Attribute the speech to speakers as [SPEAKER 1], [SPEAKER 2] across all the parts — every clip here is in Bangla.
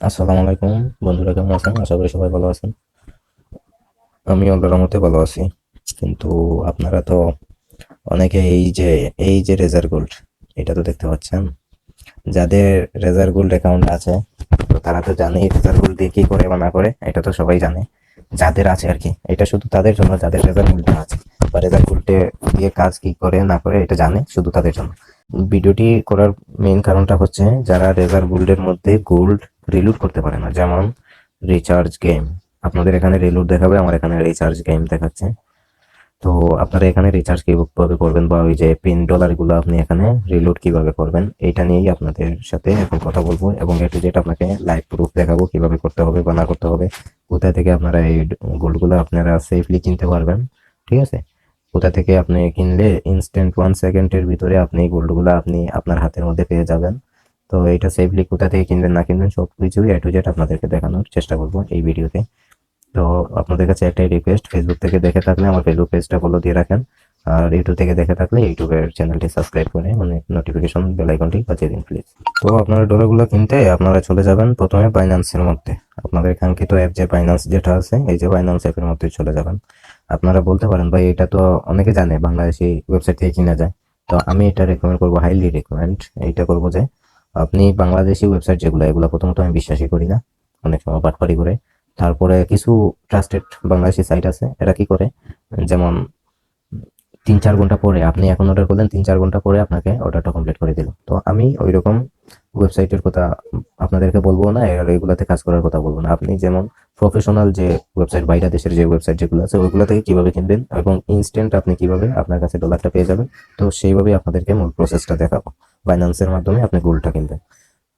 [SPEAKER 1] আসসালামু আলাইকুম। বন্ধুরা কেমন আছেন? আশা করি সবাই ভালো আছেন। আমি আল্লাহর রহমতে ভালো আছি। কিন্তু আপনারা তো অনেকে এই যে এই যে রেজার গোল্ড এটা তো দেখতে পাচ্ছেন। যাদের রেজার গোল্ড অ্যাকাউন্ট আছে, তো তারা তো জানে রেজার গোল্ড দিয়ে কি করে বা না করে, এটা তো সবাই জানে। যাদের আছে আর কি, এটা শুধু তাদের জন্য, যাদের রেজার গোল্ড আছে। বা রেজার গোল্ডে দিয়ে কাজ কি করে, না করে, এটা জানে শুধু তাদের জন্য। ভিডিওটি করার মেইন কারণটা হচ্ছে, যারা রেজার গোল্ডের মধ্যে গোল্ড রিলুট করতে পারে না। যেমন রিচার্জ গেম আপনাদের এখানে রিলুট দেখাবে, আমার এখানে রিচার্জ গেম দেখাচ্ছে। তো আপনারা এখানে রিচার্জ কীভাবে করবেন বা ওই যে পিন ডলারগুলো আপনি এখানে রিলোড কীভাবে করবেন, এইটা নিয়েই আপনাদের সাথে এখন কথা বলব এবং এটু যেটা আপনাকে লাইভ প্রুফ দেখাবো কীভাবে করতে হবে বা না করতে হবে। কোথায় থেকে আপনারা এই গোল্ডগুলো আপনারা সেফলি কিনতে পারবেন, ঠিক আছে? কোথা থেকে আপনি কিনলে ইনস্ট্যান্ট ওয়ান সেকেন্ডের ভিতরে আপনি গোল্ডগুলো আপনি আপনার হাতের মধ্যে পেয়ে যাবেন। তো এটা সেফলি কোথা থেকে কিনবেন, না কিনবেন, সব কিছুই এ টু জেড আপনাদেরকে দেখানোর চেষ্টা করব এই ভিডিওতে। তো আপনাদের কাছে একটাই রিকোয়েস্ট ফেসবুক থেকে দেখে থাকলে, আমার ফেসবুক পেজটা ফলো দিয়ে রাখেন। আর ইউটিউব থেকে দেখে থাকলে ইউটিউবের চ্যানেলটি সাবস্ক্রাইব করে মানে নোটিফিকেশন বেল আইকনটি বাজিয়ে দিন প্লিজ তো আপনারা ডলারগুলো কিনতে আপনারা চলে যাবেন প্রথমে বাইন্যান্সের মধ্যে। আপনাদের কাঙ্ক্ষিত অ্যাপ যে বাইন্যান্স যেটা আছে, এই যে বাইন্যান্স অ্যাপের মধ্যে চলে যাবেন। আপনারা বলতে পারেন, ভাই, এটা তো অনেকে জানে, বাংলাদেশি ওয়েবসাইট থেকে কিনা যায়। তো আমি এটা রেকমেন্ড করব হাইলি রেকমেন্ড এইটা করব যে আপনি বাংলাদেশি ওয়েবসাইট যেগুলো, এগুলো প্রথমত আমি বিশ্বাসই করি না। অনেক সময় বাটপারি করে। তারপরে কিছু ট্রাস্টেড বাংলাদেশি সাইট আছে, এরা কি করে? যেমন তিন চার ঘণ্টা পরে, আপনি এখন অর্ডার করলেন, তিন চার ঘণ্টা পরে আপনাকে অর্ডারটা কমপ্লিট করে দিল। তো আমি ওই রকম ওয়েবসাইটের কথা আপনাদেরকে বলব না আর এগুলাতে কাজ করার কথা বলব না। আপনি যেমন প্রফেশনাল যে ওয়েবসাইট বাইরে দেশের যে ওয়েবসাইট যেগুলো আছে, ওইগুলো থেকে কীভাবে কিনবেন এবং ইনস্ট্যান্ট আপনি কীভাবে আপনার কাছে ডলারটা পেয়ে যাবেন, তো সেইভাবেই আপনাদেরকে মূল প্রসেসটা দেখাবো। বাইন্যান্সের মাধ্যমে আপনি গোল্ডটা কিনবেন।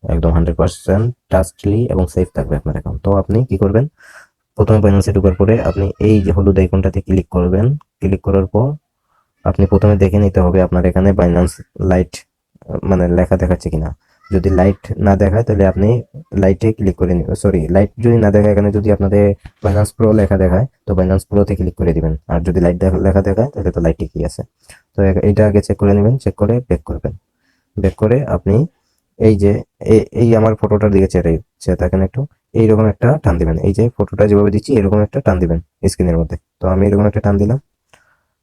[SPEAKER 1] একদম হান্ড্রেড পার্সেন্ট ট্রাস্টলি এবং সেফ থাকবে আপনার অ্যাকাউন্ট তো আপনি কি করবেন? প্রথমে বাইন্যান্সে ঢোকার পরে আপনি এই যে হলুদ আইকনটাতে ক্লিক করবেন। ক্লিক করার পর আপনি প্রথমে দেখে নিতে হবে আপনার এখানে বাইন্যান্স লাইট মানে লেখা দেখাচ্ছে কিনা। যদি লাইট না দেখায় তাহলে আপনি লাইটে ক্লিক করে নিবেন। সরি লাইট যদি না দেখায়, এখানে যদি আপনাদের বাইন্যান্স প্রো লেখা দেখায়, তো বাইন্যান্স প্রোতে ক্লিক করে দিবেন। আর যদি লাইট লেখা দেখায়, তাহলে তো লাইট ঠিকই আছে। তো এটা আগে চেক করে নেবেন চেক করে ব্যাক করবেন। ব্যাক করে আপনি এই যে, এই আমার ফটোটার দিকে চেয়ে চেয়ে থাকেন একটু। এইরকম একটা টান দিবেন। এই যে ফটোটা যেভাবে দিচ্ছি, এরকম একটা টান দিবেন স্ক্রিনের মধ্যে। তো আমি এরকম একটা টান দিলাম।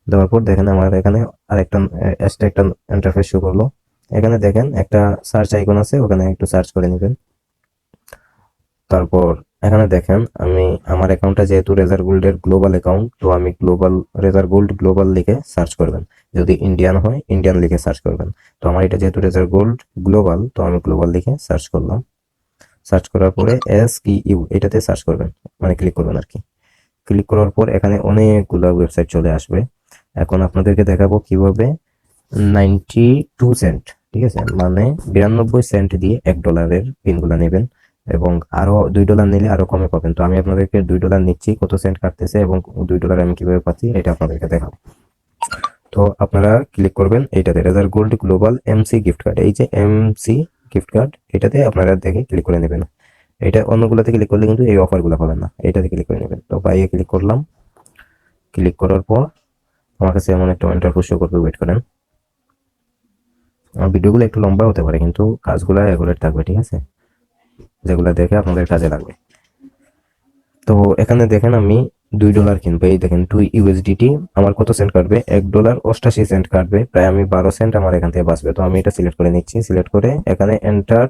[SPEAKER 1] দেওয়ার পর দেখেন আমার এখানে আরেকটা, এক্সট্রা একটা ইন্টারফেস শো করল। এখানে দেখেন একটা সার্চ আইকন আছে, ওখানে একটু সার্চ করে নেবেন। তারপর এখানে দেখেন, আমি আমার অ্যাকাউন্টটা যেহেতু রেজার গোল্ডের গ্লোবাল অ্যাকাউন্ট তো আমি গ্লোবাল রেজার গোল্ড গ্লোবাল লিখে সার্চ করবেন। যদি ইন্ডিয়ান হয় ইন্ডিয়ান লিখে সার্চ করবেন। তো আমার এটা যেহেতু রেজার গোল্ড গ্লোবাল তো আমি গ্লোবাল লিখে সার্চ করলাম। সার্চ করার পরে এস কি ইউ এটাতে সার্চ করবেন। মানে ক্লিক করবেন আর কি। ক্লিক করার পর এখানে অনেকগুলো ওয়েবসাইট চলে আসবে। এখন আপনাদেরকে দেখাবো কীভাবে নাইনটি টু সেন্ট ঠিক আছে? মানে বিরানব্বই সেন্ট দিয়ে এক ডলারের পিনগুলো নেবেন। এবং আরও দুই ডলার নিলে আরও কমে পাবেন। তো আমি আপনাদেরকে দুই ডলার নিচ্ছি, কত সেন্ট কাটতেছে এবং দুই ডলার আমি কীভাবে পাচ্ছি এটা আপনাদেরকে দেখাবো। তো আপনারা ক্লিক করবেন এইটাতে Razer Gold global MC gift card এই যে এমসি গিফট কার্ড এটাতে আপনারা দেখে ক্লিক করে নেবেন। এটা অন্যগুলোতে ক্লিক করলে কিন্তু এই অফারগুলো পাবেন না, এটাতে ক্লিক করে নেবেন। তো বাইয়ে ক্লিক করলাম। ক্লিক করার পর আমার কাছে এমন একটা ইন্টারভিউ শো করবে ওয়েট করেন। আমার ভিডিওগুলো একটু লম্বা হতে পারে, কিন্তু কাজগুলো রেগুলার থাকবে, ঠিক আছে? যেগুলো দেখে আপনাদের কাজে লাগবে। তো এখানে দেখেন আমি দুই ডলার কিনবো। এই দেখেন টু ইউএসডিটি আমার কত সেন্ট কাটবে? এক ডলার অষ্টাশি সেন্ট কাটবে। প্রায় আমি বারো সেন্ট আমার এখান থেকে বাঁচবে। তো আমি এটা সিলেক্ট করে নিচ্ছি। সিলেক্ট করে এখানে এন্টার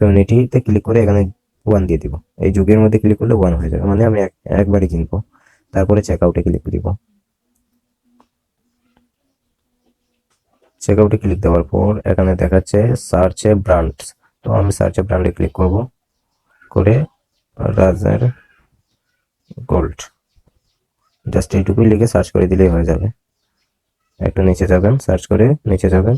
[SPEAKER 1] কমিউনিটিতে ক্লিক করে এখানে ওয়ান দিয়ে দিব। এই যুগের মধ্যে ক্লিক করলে ওয়ান হয়ে যাবে। মানে আমি এক- একবারই কিনবো। তারপরে চেক আউটে ক্লিক দিব। চেক আউটে ক্লিক দেওয়ার পর এখানে দেখাচ্ছে সার্চে ব্র্যান্ডস তো আমি সার্চে ব্র্যান্ডে ক্লিক করব। করে রাজার গোল্ড জাস্ট এইটুকুই লিখে সার্চ করে দিলেই হয়ে যাবে। একটু নিচে যাবেন সার্চ করে নিচে যাবেন।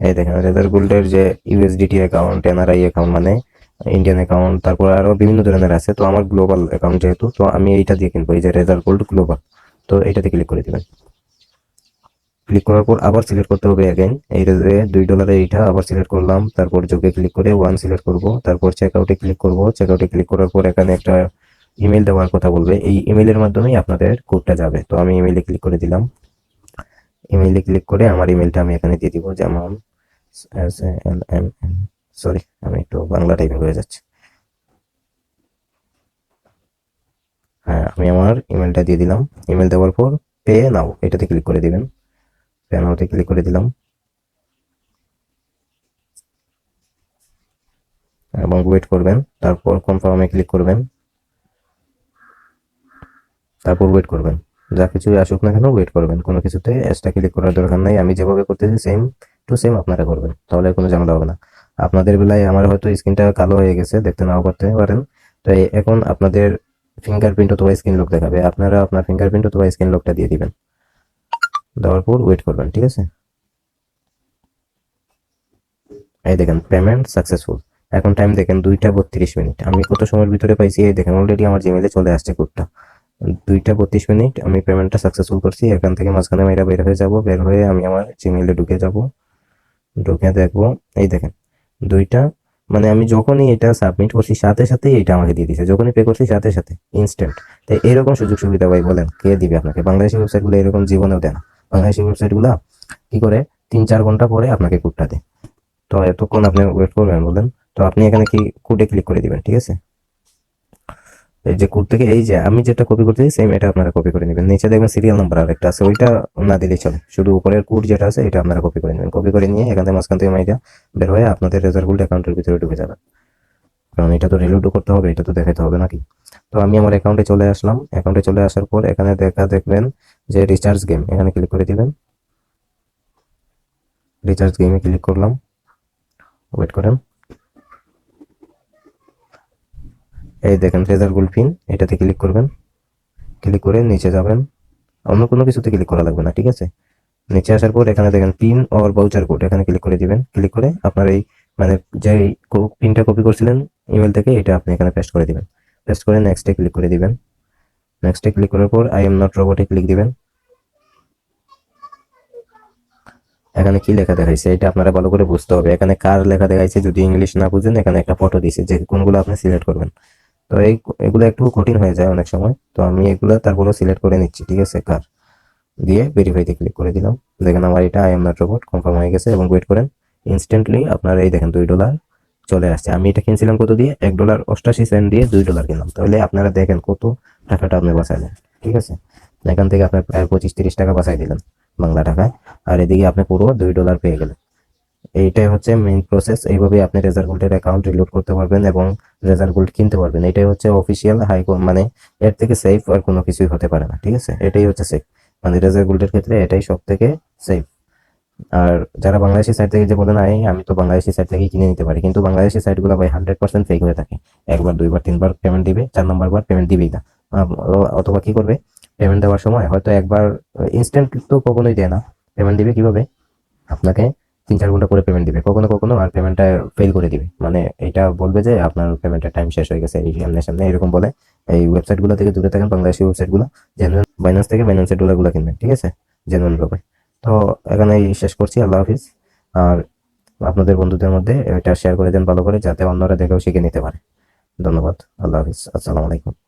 [SPEAKER 1] এই দেখেন রেজার গোল্ডের যে ইউএসডিটি অ্যাকাউন্ট এনআরআই অ্যাকাউন্ট মানে ইন্ডিয়ান অ্যাকাউন্ট তারপর আরও বিভিন্ন ধরনের আছে। তো আমার গ্লোবাল অ্যাকাউন্ট যেহেতু, তো আমি এইটা দিয়ে কিনবো, এই যে রেজার গোল্ড গ্লোবাল তো এইটাতে ক্লিক করে দিবেন। ক্লিক করার পর আবার সিলেক্ট করতে হবে অ্যাগেন এইটা দুই ডলারে এইটা আবার সিলেক্ট করলাম, তারপর যোগে ক্লিক করে ওয়ান সিলেক্ট করব। তারপর চেক আউটে ক্লিক করব। চেক আউটে ক্লিক করার পর এখানে একটা ইমেল দেওয়ার কথা বলবে। এই ইমেলের মাধ্যমেই আপনাদের কোডটা যাবে। তো আমি ইমেলে ক্লিক করে দিলাম। ইমেলে ক্লিক করে আমার ইমেলটা আমি এখানে দিয়ে দিব। যেমন সরি আমি একটু বাংলা টাইপিং হয়ে যাচ্ছে। হ্যাঁ আমি আমার ইমেলটা দিয়ে দিলাম। ইমেল দেওয়ার পর পে নাও এটাতে ক্লিক করে দিবেন। পে নাওতে ক্লিক করে দিলাম। এবং ওয়েট করবেন, তারপর কনফার্মে ক্লিক করবেন। তারপর ওয়েট করবেন। যা কিছু আসুক না কেন ওয়েট করবেন। কোনো কিছুতে এক্সট্রা ক্লিক করার দরকার নাই। আমি যেভাবে করতেছি সেম টু সেম আপনারা করবেন। তাহলে কোনো ঝামেলা হবে না। আপনাদের বেলায় আমার হয়তো স্ক্রিনটা কালো হয়ে গেছে, দেখতে নাও করতে পারেন। তো এখন আপনাদের ফিঙ্গারপ্রিন্ট অথবা স্ক্রিন লক দেখাবে। আপনারা আপনার ফিঙ্গারপ্রিন্ট অথবা স্ক্রিন লকটা দিয়ে দিবেন। দেওয়ার পর ওয়েট করবেন, ঠিক আছে? এই দেখেন পেমেন্ট সাকসেসফুল এখন টাইম দেখেন দুইটা বত্রিশ মিনিট। আমি কত সময়ের ভিতরে পাইছি? এই দেখেন অলরেডি আমার জিমেলে চলে আসছে কোডটা দুইটা বত্রিশ মিনিট, আমি পেমেন্টটা সাকসেসফুল করছি। এখান থেকে মাঝখানে মেয়েরা বের হয়ে যাব। বের হয়ে আমি আমার জিমেলে ঢুকে যাব। ঢুকে দেখব, এই দেখেন, দুইটা মানে আমি যখনই এটা সাবমিট করছি, সাথে সাথে এটা আমাকে দিয়ে দিছে। যখনই পে করছি, সাথে সাথে ইনস্ট্যান্ট তাই এরকম সুযোগ সুবিধা ভাই বলেন, কে দিবে আপনাকে? বাংলাদেশি ওয়েবসাইটগুলো এরকম জীবনেও দেয় না। বাংলাদেশি ওয়েবসাইটগুলো কি করে? তিন, চার ঘণ্টা পরে আপনাকে কোডটা দেয়। তো এতক্ষণ আপনি ওয়েট করবেন বলেন তো আপনি এখানে কি কোডে ক্লিক করে দিবেন, ঠিক আছে? এই যে কোড থেকে, এই যে আমি যেটা কপি করতেছি সেম এটা আপনারা কপি করে নেবেন। নিচে দেখবেন সিরিয়াল নাম্বার আর একটা আছে, ওইটা না দিলেই চলে। শুধু উপরের কোড যেটা আছে, এটা আপনারা কপি করে নেবেন। কপি করে নিয়ে এখান থেকে মাঝখান থেকে মাইটা বের হয়ে আপনাদের রেজাল্ট অ্যাকাউন্টের ভিতরে ঢুকে যাবে। কারণ এটা তো রিলোডও করতে হবে, এটা তো দেখাতে হবে নাকি? তো আমি আমার অ্যাকাউন্টে চলে আসলাম। অ্যাকাউন্টে চলে আসার পর এখানে দেখা দেখবেন যে রিচার্জ গেম এখানে ক্লিক করে দিবেন। রিচার্জ গেমে ক্লিক করলাম। ওয়েট করেন। এই দেখেন ফেজার গোল্ড পিন এটাতে ক্লিক করবেন। ক্লিক করে নিচে যাবেন। অন্য কোনো কিছুতে ক্লিক করা লাগবে না, ঠিক আছে? নিচে আসার পর এখানে দেখেন পিন অর বাউচার কোড এখানে ক্লিক করে দিবেন। ক্লিক করে আপনার এই মানে যে পিনটা কপি করছিলেন ইমেল থেকে, এটা আপনি এখানে পেস্ট করে দিবেন। পেস্ট করে নেক্সটে ক্লিক করে দিবেন। নেক্সটে ক্লিক করার পর আই এম নট রোবটে ক্লিক দিবেন। এখানে কি লেখা দেখাইছে? এটা আপনারা ভালো করে বুঝতে হবে। এখানে কার লেখা দেখাইছে? যদি ইংলিশ না বুঝেন, এখানে একটা ফটো দিছে যে কোনগুলো আপনি সিলেক্ট করবেন। তো এই, এগুলো একটু কঠিন হয়ে যায় অনেক সময়। তো আমি এগুলো তারপরে সিলেক্ট করে নিচ্ছি, ঠিক আছে? কার? দিয়ে ভেরিফাইতে ক্লিক করে দিলাম। দেখেন আমার এটা I am not robot confirm হয়ে গেছে এবং ওয়েট করেন। ইনস্ট্যান্টলি আপনার এই দেখেন দুই ডলার চলে আসছে। আমি এটা কিনছিলাম কত দিয়ে? এক ডলার অষ্টাশি সেন্ট দিয়ে দুই ডলার কিনলাম। তাহলে আপনারা দেখেন কত টাকাটা আপনি বাঁচাইলেন ঠিক আছে? এখান থেকে আপনার প্রায় পঁচিশ তিরিশ টাকা বাঁচাই দিলেন বাংলা টাকায়। আর এদিকে আপনি পুরো দুই ডলার পেয়ে গেলেন। এইটাই হচ্ছে মেইন প্রসেস এইভাবে আপনি রেজার গোল্ডের অ্যাকাউন্ট রিলোড করতে পারবেন এবং রেজার গোল্ড কিনতে পারবেন। এটাই হচ্ছে অফিসিয়াল হাই মানে এর থেকে সেফ আর কোনো কিছুই হতে পারে না, ঠিক আছে? এটাই হচ্ছে সেফ মানে রেজার গোল্ডের ক্ষেত্রে এটাই সব থেকে সেফ আর যারা বাংলাদেশি সাইট থেকে যে বলেন আই আমি তো বাংলাদেশি সাইট থেকে কিনে নিতে পারি। কিন্তু বাংলাদেশি সাইটগুলো ভাই হান্ড্রেড পার্সেন্ট ফেক হয়ে থাকে। একবার, দুইবার, তিনবার পেমেন্ট দিবে, চার নম্বর বার পেমেন্ট দিবেই না। অথবা কি করবে? পেমেন্ট দেওয়ার সময় হয়তো একবার ইনস্ট্যান্ট তো কখনোই দেয় না। পেমেন্ট দিবে কীভাবে? আপনাকে তিন, চার ঘণ্টা করে পেমেন্ট দিবে। কখনো কখনো আর পেমেন্টটা ফেল করে দিবে। মানে এটা বলবে যে আপনার পেমেন্টের টাইম শেষ হয়ে গেছে সামনে সামনে, এরকম বলে। এই ওয়েবসাইটগুলো থেকে দূরে থাকেন, বাংলাদেশি ওয়েবসাইটগুলো জেনুইন বাইন্যান্স থেকে বাইন্যান্সের ডলারগুলো কিনবেন, ঠিক আছে? জেনুইন ভাবে। তো এখানেই শেষ করছি, আল্লাহ হাফিজ। আর আপনাদের বন্ধুদের মধ্যে এটা শেয়ার করে দেন ভালো করে, যাতে অন্যরা দেখেও শিখে নিতে পারে। ধন্যবাদ, আল্লাহ হাফিজ। আসসালামু আলাইকুম।